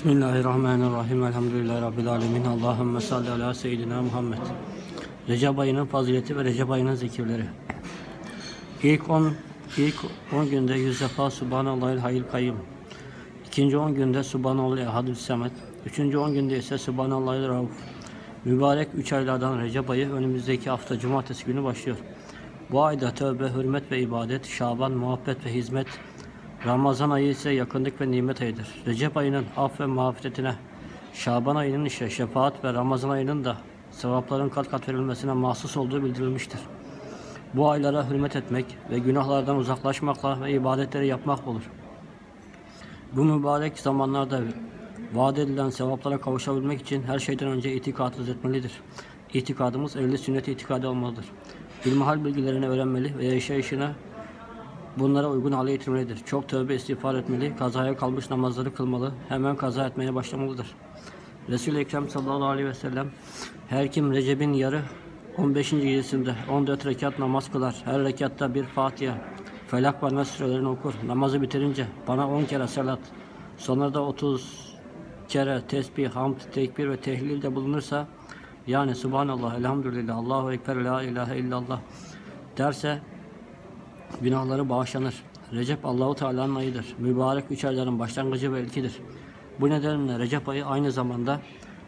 Bismillahirrahmanirrahim. Elhamdülillahi Rabbil alemin. Allahümme salli ala seyyidina Muhammed. Recep ayının fazileti ve Recep ayının zikirleri. İlk 10 ilk 10 günde yüz defa Subhanallahil Hayyul Kayyum. İkinci 10 günde Subhanallahil Ehadül Semet. Üçüncü 10 günde ise Subhanallahil Rauf. Mübarek 3 aylardan Recep ayı önümüzdeki hafta cumartesi günü başlıyor. Bu ayda tövbe, hürmet ve ibadet, Şaban, muhabbet ve hizmet, Ramazan ayı ise yakınlık ve nimet ayıdır. Recep ayının af ve mağfiretine, Şaban ayının ise şefaat ve Ramazan ayının da sevapların kat kat verilmesine mahsus olduğu bildirilmiştir. Bu aylara hürmet etmek ve günahlardan uzaklaşmakla ve ibadetleri yapmak olur. Bu mübarek zamanlarda vaat edilen sevaplara kavuşabilmek için her şeyden önce itikadımız etmelidir. İtikadımız ehli sünnet itikadı olmalıdır. İlmihal bilgilerini öğrenmeli ve yaşayışına bunlara uygun hale getirmelidir. Çok tövbe istiğfar etmeli, kazaya kalmış namazları kılmalı, hemen kaza etmeye başlamalıdır. Resul-i Ekrem sallallahu aleyhi ve sellem her kim Recep'in yarı 15. gecesinde 14 rekat namaz kılar. Her rekatta bir Fatiha, Felak ve Nas surelerini okur. Namazı bitirince bana 10 kere salat, sonra da 30 kere tesbih, hamd, tekbir ve tehlilde bulunursa yani Subhanallah, Elhamdülillah, Allahu Ekber, La ilahe illallah derse günahları bağışlanır. Recep Allahu Teala'nın ayıdır. Mübarek üç ayların başlangıcı ve ilkidir. Bu nedenle Recep ayı aynı zamanda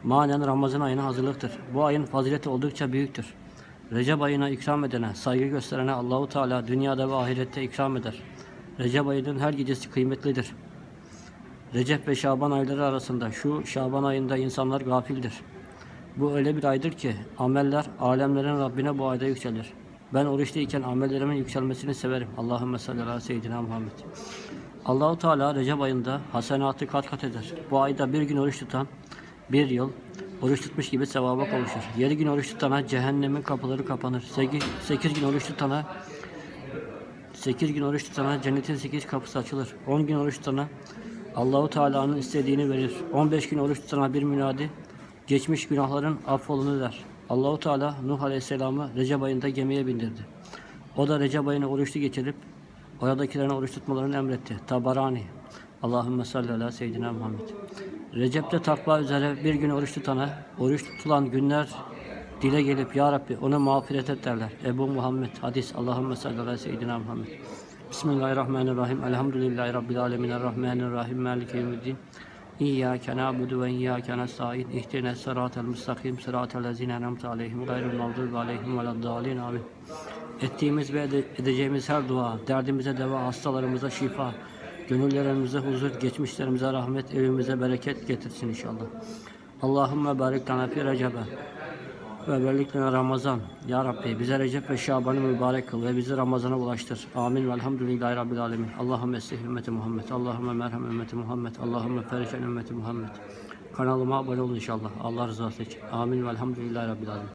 manen Ramazan ayına hazırlıktır. Bu ayın fazileti oldukça büyüktür. Recep ayına ikram edene, saygı gösterene Allahu Teala dünyada ve ahirette ikram eder. Recep ayının her gecesi kıymetlidir. Recep ve Şaban ayları arasında şu Şaban ayında insanlar gafildir. Bu öyle bir aydır ki ameller alemlerin Rabbine bu ayda yükselir. Ben oruçluyken amellerimin yükselmesini severim. Allahümme salli ala seyyidina Muhammed. Allahu Teala Recep ayında hasenatı kat kat eder. Bu ayda bir gün oruç tutan bir yıl oruç tutmuş gibi sevaba kavuşur. Yedi gün oruç tutana cehennemin kapıları kapanır. Sekiz, sekiz gün oruç tutana 8 gün oruç tutana cennetin 8 kapısı açılır. 10 gün oruç tutana Allahu Teala'nın istediğini verir. 15 gün oruç tutana bir münadi geçmiş günahların affolunu der. Allahu Teala Nuh Aleyhisselam'ı Recep ayında gemiye bindirdi. O da Recep ayını oruçlu geçirip oradakilerine oruç tutmalarını emretti. Tabarani. Allahümme salli ala seyyidina Muhammed. Recep'te takva üzere bir gün oruç tutana, oruç tutulan günler dile gelip Ya Rabbi onu mağfiret et derler. Ebu Muhammed hadis Allahümme salli ala seyyidina Muhammed. Bismillahirrahmanirrahim. Elhamdülillahi Rabbil alemin. Errahmanirrahim. Maliki yevmiddin. İyyâke na'budu ve iyyâke nestaîn. İhdine sıratel müstakim. Sıratel lezîne en'amte aleyhim. Gayril mağdubi aleyhim veleddâlin. Amin. Ettiğimiz ve ede- edeceğimiz her dua, derdimize deva, hastalarımıza şifa, gönüllerimize huzur, geçmişlerimize rahmet, evimize bereket getirsin inşallah. Allahümme barik lana recebe ve berlikle Ramazan. Ya Rabbi bize Recep ve Şaban'ı mübarek kıl ve bizi Ramazan'a ulaştır. Amin ve elhamdülillahi Rabbil alemin. Allahümme eslih ümmeti Muhammed. Allahümme merhem ümmeti Muhammed. Allahümme ferişen ümmeti Muhammed. Kanalıma abone olun inşallah. Allah rızası için. Amin ve elhamdülillahi Rabbil alemin.